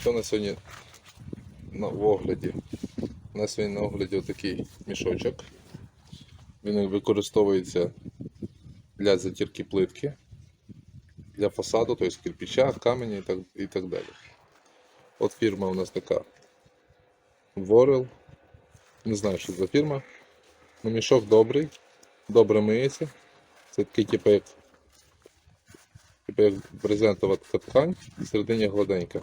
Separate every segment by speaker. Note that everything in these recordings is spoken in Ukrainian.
Speaker 1: Що на сьогодні на, в огляді? У нас сьогодні на огляді отакий мішочок. Він використовується для затірки плитки, для фасаду, тобто кирпича, каменя і так, і так далі. От фірма у нас така Ворел. Не знаю, що за фірма. Ну, мішок добрий, добре миється. Це такий типу як, типу як брезентова ткань, всередині гладенька.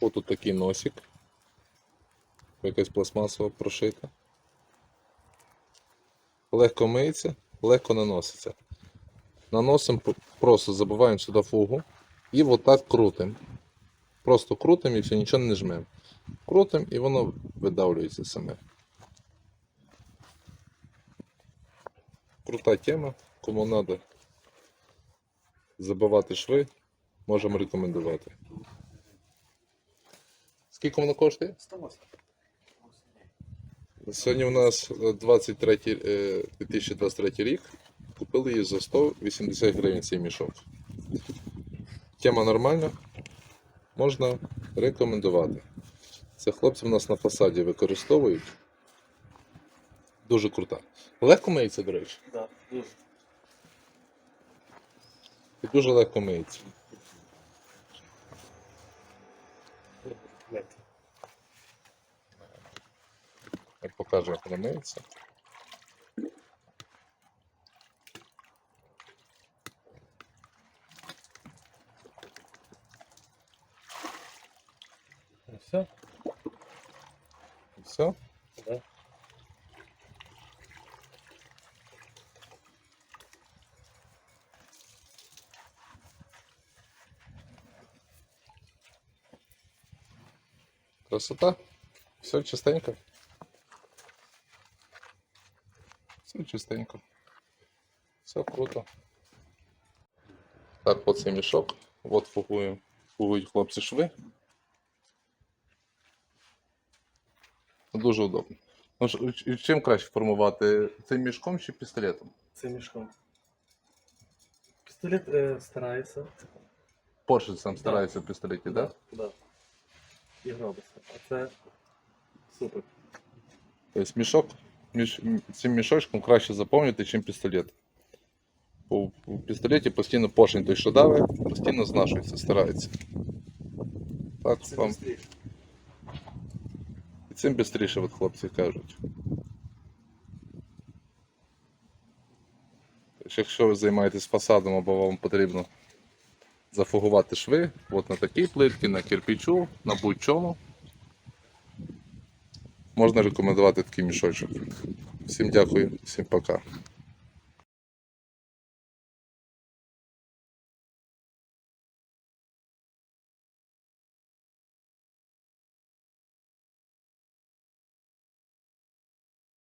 Speaker 1: Ось тут такий носик. Якась пластмасова прошита. Легко миється, легко наноситься. Наносимо просто забиваємо сюди фугу і отак крутимо. Просто крутимо і все, нічого не жмемо. Крутимо і воно видавлюється саме. Крута тема. Кому треба забивати шви, можемо рекомендувати. Скільки воно коштує?
Speaker 2: 108.
Speaker 1: Сьогодні у нас е, 23, е, 2023 рік. Купили її за 180 гривень цей мішок. Тема нормальна. Можна рекомендувати. Це хлопці в нас на фасаді використовують. Дуже крута. Легко миється, до речі.
Speaker 2: Да, дуже.
Speaker 1: І дуже легко миється.
Speaker 2: Легко.
Speaker 1: Я покажу, як вона миється.
Speaker 2: Ну все,
Speaker 1: І все.
Speaker 2: да.
Speaker 1: Красота. Все чистенько. Все чистенько. Все круто. Так, от цей мішок. От фугуємо. Фугують хлопці шви. Дуже удобно. Ну, ж- ч- чим краще формувати? Цим мішком чи пістолетом?
Speaker 2: Це мішком. Пістолет е, старається.
Speaker 1: Порше сам старається в пістолеті, так? Да?
Speaker 2: Да. І робиться. А це супер.
Speaker 1: Тобто мішок, Міш, цим мішочком краще заповнити, ніж пістолет. У, пістолеті постійно поршень той, що давить, постійно знашується, старається. Так
Speaker 2: Це
Speaker 1: вам. І цим швидше, от хлопці кажуть. Тож, Якщо ви займаєтесь фасадом або вам потрібно зафугувати шви, от на такій плитці, на кирпичу, на будь-чому, можна рекомендувати такий мішочок. Всім дякую, всім пока.